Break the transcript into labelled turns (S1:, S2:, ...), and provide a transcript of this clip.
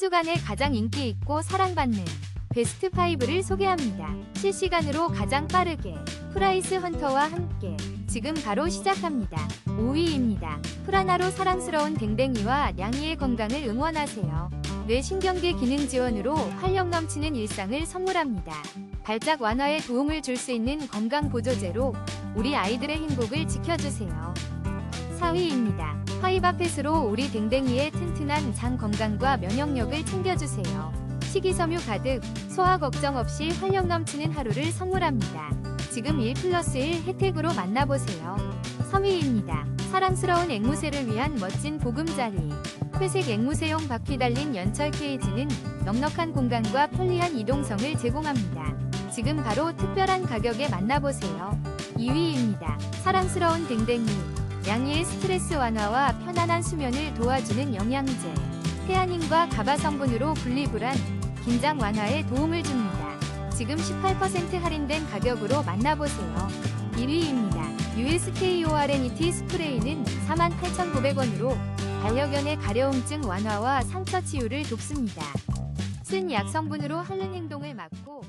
S1: 주간에 가장 인기 있고 사랑받는 베스트 5를 소개합니다. 실시간으로 가장 빠르게 프라이스 헌터와 함께 지금 바로 시작합니다. 5위입니다. 프라나로 사랑스러운 댕댕이와 냥이의 건강을 응원하세요. 뇌신경계 기능 지원으로 활력 넘치는 일상을 선물합니다. 발작 완화에 도움을 줄 수 있는 건강 보조제로 우리 아이들의 행복을 지켜주세요. 4위입니다. 화이바펫으로 우리 댕댕이의 튼튼한 장 건강과 면역력을 챙겨주세요. 식이섬유 가득, 소화 걱정 없이 활력 넘치는 하루를 선물합니다. 지금 1 플러스 1 혜택으로 만나보세요. 3위입니다. 사랑스러운 앵무새를 위한 멋진 보금자리. 회색 앵무새용 바퀴 달린 연철 케이지는 넉넉한 공간과 편리한 이동성을 제공합니다. 지금 바로 특별한 가격에 만나보세요. 2위입니다. 사랑스러운 댕댕이. 양이의 스트레스 완화와 편안한 수면을 도와주는 영양제. 태아닌과 가바 성분으로 분리불안, 긴장 완화에 도움을 줍니다. 지금 18% 할인된 가격으로 만나보세요. 1위입니다. USKORNET 스프레이는 48,900원으로 반려견의 가려움증 완화와 상처 치유를 돕습니다. 쓴 약 성분으로 핥는 행동을 막고